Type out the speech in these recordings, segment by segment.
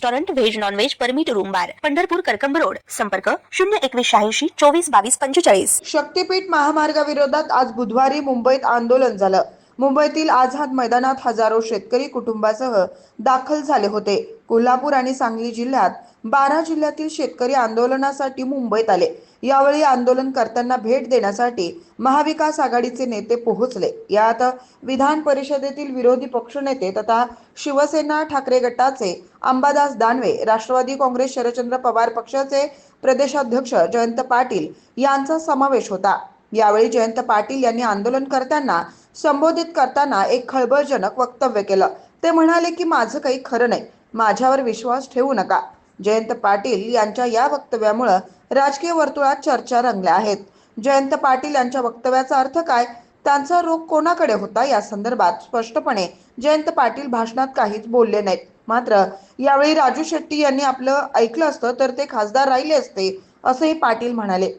restaurant veg non veg permit room bar Pandharpur Karkamb road. संपर्क शून्य एकवीस शहाऐंशी चोवीस बावीस पंचेचाळीस. शक्तीपीठ महामार्गाविरोधात आज बुधवारी मुंबईत आंदोलन झालं. मुंबईतील आझाद मैदानात हजारो शेतकरी कुटुंबासह दाखल झाले होते. कोल्हापूर आणि सांगली जिल्ह्यात बारा जिल्ह्यातील शेतकरी आंदोलनासाठी मुंबईत आले. यावेळी आंदोलन करताना भेट देण्यासाठी महाविकास आघाडीचे नेते पोहोचले. यात विधान परिषदेतील विरोधी पक्षनेते तथा शिवसेना ठाकरे गटाचे अंबादास दानवे राष्ट्रवादी काँग्रेस शरदचंद्र पवार पक्षाचे प्रदेशाध्यक्ष जयंत पाटील यांचा समावेश होता. यावेळी जयंत पाटील यांनी आंदोलनकर्त्यांना संबोधित करताना एक खळबळजनक वक्तव्य केलं. ते म्हणाले की माझं काही खरं नाही. माझ्यावर विश्वास ठेवू नका. जयंत पाटील यांच्या या वक्तव्यामुळं राजकीय वर्तुळात चर्चा रंगल्या आहेत. जयंत पाटील यांच्या वक्तव्याचा अर्थ काय? त्यांचा रोग कोणाकडे होता? या संदर्भात स्पष्टपणे जयंत पाटील भाषणात काहीच बोलले नाहीत. मात्र यावेळी राजू शेट्टी यांनी आपलं ऐकलं असतं तर ते खासदार राहिले असते असंही पाटील म्हणाले.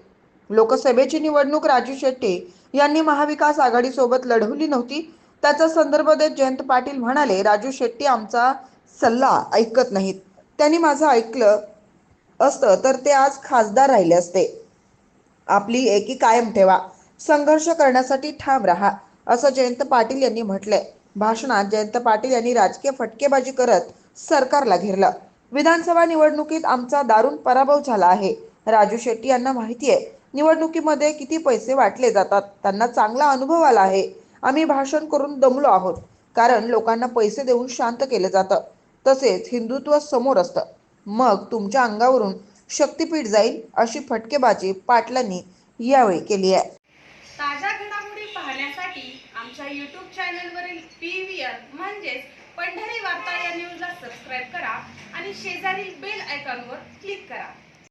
लोकसभेची निवडणूक राजू शेट्टी यांनी महाविकास आघाडीसोबत लढवली नव्हती. त्याचा संदर्भ देत जयंत पाटील म्हणाले राजू शेट्टी आमचा सल्ला ऐकत नाहीत. त्यांनी माझं ऐकलं असतं तर ते आज खासदार राहिले असते. आपली एकी कायम ठेवा. संघर्ष करण्यासाठी ठाम राहा असं जयंत पाटील यांनी म्हटलंय. भाषणात जयंत पाटील यांनी राजकीय फटकेबाजी करत सरकारला घेरलं. विधानसभा निवडणुकीत आमचा दारुण पराभव झाला आहे. राजू शेट्टी यांना माहिती आहे निवडणुकीमध्ये किती पैसे वाटले जातात त्यांना चांगला अनुभव आला आहे. आम्ही भाषण करून दमलो आहोत कारण लोकांना पैसे देऊन शांत केलं जातं. तसेच हिंदुत्व समोर असतं. मग तुमच्या अंगावरून शक्तीपीठ जाईल अशी फटकेबाजी पाटलांनी यावेळी केली आहे. ताज्या घडामोडी पाहण्यासाठी आमच्या यूट्यूब चॅनलवरील पी व्ही आर म्हणजेच पंढरी वार्ता या न्यूजला सबस्क्राईब करा आणि शेजारील बेल आयकॉनवर क्लिक करा.